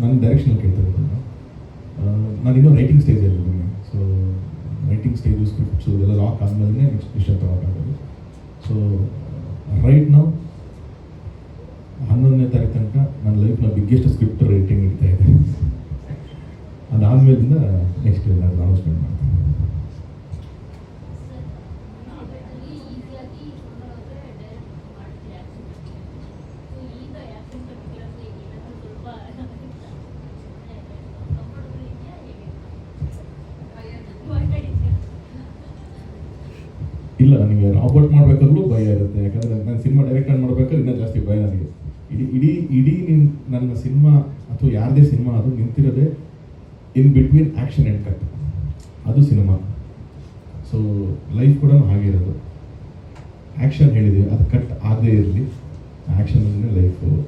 ನನ್ನ ಡೈರೆಕ್ಷನಲ್ಲಿ ಕೇಳ್ತಿರೋದು ನಾನು. ಇನ್ನೂ ರೈಟಿಂಗ್ ಸ್ಟೇಜಲ್ಲಿ ಇದ್ದೀನಿ. ಸೊ ರೈಟಿಂಗ್ ಸ್ಟೇಜು ಸ್ಕ್ರಿಪ್ಟ್ಸು ಎಲ್ಲ ಲಾಕ್ ಆದಮೇಲೆ ನೆಕ್ಸ್ಟ್ ಡಿಸಿಷನ್ ತೊಗೋಕ್ಕಾಗೋದು ಸೊ ರೈಟ್ ನಾವು ಹನ್ನೊಂದನೇ ತಾರೀಕು ತನಕ ನನ್ನ ಲೈಫ್ನ ಬಿಗ್ಗೆಸ್ಟ್ ಸ್ಕ್ರಿಪ್ಟ್ ರೈಟಿಂಗ್ ಇಡ್ತಾ ಇದೆ. ಅದಾದಮೇಲಿಂದ ನೆಕ್ಸ್ಟ್ ಇಲ್ಲ ನನಗೆ ರಾಬರ್ಟ್ ಮಾಡಬೇಕಾದ್ರೂ ಭಯ ಇರುತ್ತೆ. ಯಾಕಂದರೆ ನಾನು ಸಿನಿಮಾ ಡೈರೆಕ್ಟ್ ಮಾಡಬೇಕಾದ್ರೆ ಇನ್ನೂ ಜಾಸ್ತಿ ಭಯ ನನಗೆ. ಇಡೀ ಇಡೀ ಇಡೀ ನಿನ್, ನನ್ನ ಸಿನಿಮಾ ಅಥವಾ ಯಾರದೇ ಸಿನಿಮಾ ಅದು ನಿಂತಿರೋದೇ in between action and cut ಅದು ಸಿನಿಮಾ ಸೊ ಲೈಫ್ ಕೂಡ ಹಾಗೆ ಇರೋದು. ಆ್ಯಕ್ಷನ್ ಹೇಳಿದ್ದೀವಿ ಅದು ಕಟ್ ಆಗದೇ ಇರಲಿ. ಆ್ಯಕ್ಷನ್ ಅಂದರೆ ಅಂತ